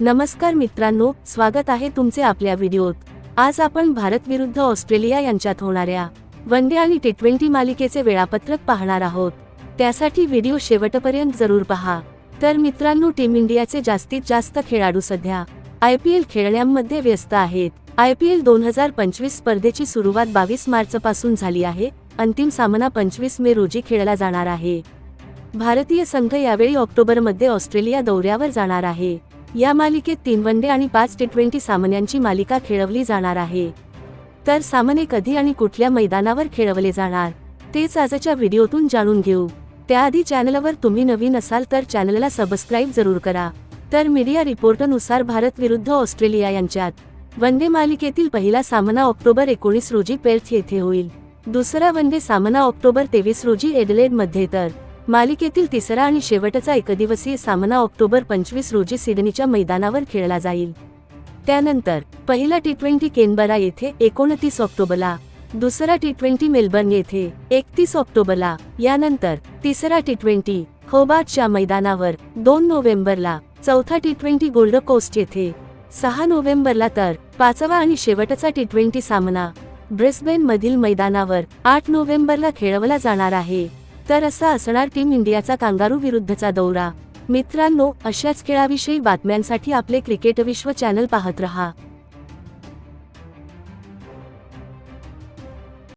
नमस्कार मित्रांनो स्वागत आहे तुमचे आपल्या व्हिडिओत. आज आपण भारत विरुद्ध ऑस्ट्रेलिया यांच्यात होणाऱ्या वन डे आणि टी ट्वेंटी मालिकेचे वेळापत्रक पाहणार आहोत. त्यासाठी व्हिडिओ शेवटपर्यंत जरूर पहा. तर मित्रांनो टीम इंडियाचे जास्तीत जास्त खेळाडू सध्या आय पी एल खेळण्यांमध्ये व्यस्त आहेत. आय पी एल दोन हजार पंचवीस स्पर्धेची सुरुवात बावीस मार्च पासून झाली आहे. अंतिम सामना पंचवीस मे रोजी खेळला जाणार आहे. भारतीय संघ यावेळी ऑक्टोबरमध्ये ऑस्ट्रेलिया दौऱ्यावर जाणार आहे. या मालिकेत तीन वनडे आणि पाच टी ट्वेंटी सामन्यांची मालिका खेळवली जाणार आहे. तर सामने कधी आणि कुठल्या मैदानावर खेळवले जाणार तेच आजच्या व्हिडिओतून जाणून घेऊ. त्याआधी चॅनलवर तुम्ही नवीन असाल तर चॅनलला सबस्क्राईब जरूर करा. तर मीडिया रिपोर्टनुसार भारत विरुद्ध ऑस्ट्रेलिया यांच्यात वनडे मालिकेतील पहिला सामना ऑक्टोबर एकोणीस रोजी पेर्थ येथे होईल. दुसरा वनडे सामना ऑक्टोबर तेवीस रोजी एडलेडमध्ये तर मालिकेतील तिसरा आणि शेवटचा एकदिवसीय सामना ऑक्टोबर पंचवीस रोजी सिडनीच्या मैदानावर खेळला जाईल. त्यानंतर पहिला टी ट्वेंटी केनबरा येथे एकोणतीस ऑक्टोबरला दुसरा टी ट्वेंटी मेलबर्न येथे एकतीस ऑक्टोबरला यानंतर तिसरा टी ट्वेंटी होबार्टच्या मैदानावर दोन नोव्हेंबरला चौथा टी ट्वेंटी गोल्ड कोस्ट येथे सहा नोव्हेंबरला तर पाचवा आणि शेवटचा टी ट्वेंटी सामना ब्रिस्बेन मधील मैदानावर आठ नोव्हेंबरला खेळवला जाणार आहे. तर असा असणार टीम इंडियाचा कांगारू विरुद्धचा दौरा. मित्रांनो अशाच खेळाविषयी बातम्यांसाठी आपले क्रिकेट विश्व चॅनल पाहत रहा.